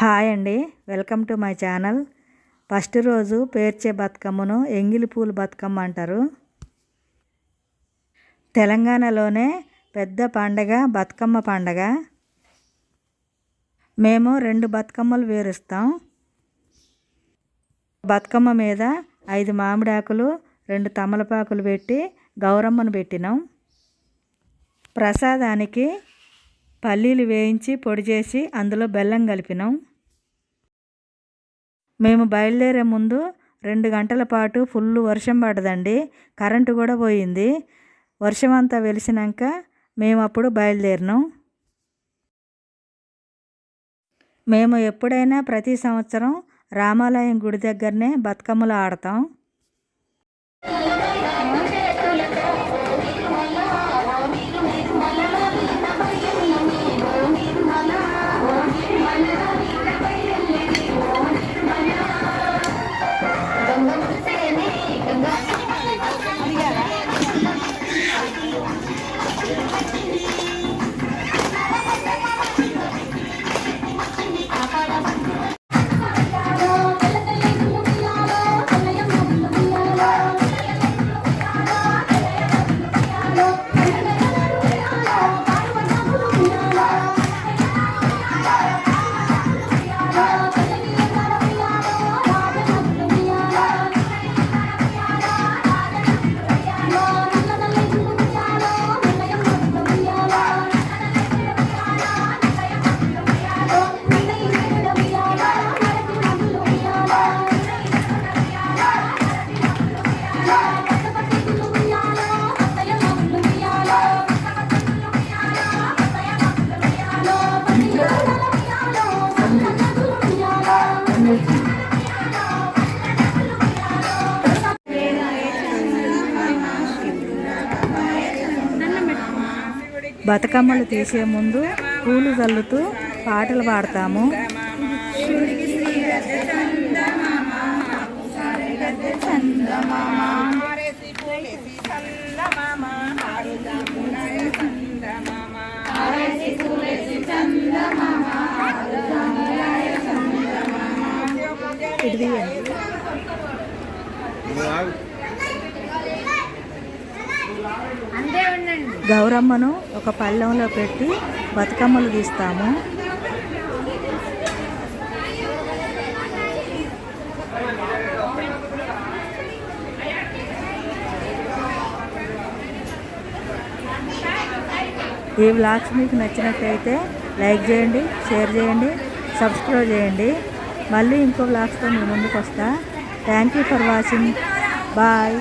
Hi అండి. Welcome to my channel. First రోజు పేర్చే బతుకమ్మను ఎంగిలి పూలు బతుకమ్మ అంటారు. తెలంగాణలోనే పెద్ద పండగ బతుకమ్మ పండగ. మేము రెండు బతుకమ్మలు వేరుస్తాం. బతుకమ్మ మీద ఐదు మామిడాకులు రెండు తమలపాకులు పెట్టి గౌరమ్మను పెట్టినాం. ప్రసాదానికి పల్లీలు వేయించి పొడి చేసి అందులో బెల్లం కలిపినాం. మేము బయలుదేరే ముందు రెండు గంటల పాటు ఫుల్ వర్షం పడదండి. కరెంటు కూడా పోయింది. వర్షం అంతా వెలిసినాక మేము అప్పుడు బయలుదేరినాం. మేము ఎప్పుడైనా ప్రతి సంవత్సరం రామాలయం గుడి దగ్గరనే బతుకమ్మలు ఆడతాం. బతుకమ్మలు తీసే ముందు పూలు చల్లుతూ పాటలు పాడతాము. ఇది గౌరమ్మను ఒక పళ్ళెంలో పెట్టి బతుకమ్మలు తీస్తాము ఈ బ్లాగ్స్ మీకు నచ్చినట్లయితే లైక్ చేయండి షేర్ చేయండి సబ్స్క్రైబ్ చేయండి. మళ్ళీ ఇంకో బ్లాగ్స్తో మీ ముందుకు వస్తా. Thank you for watching bye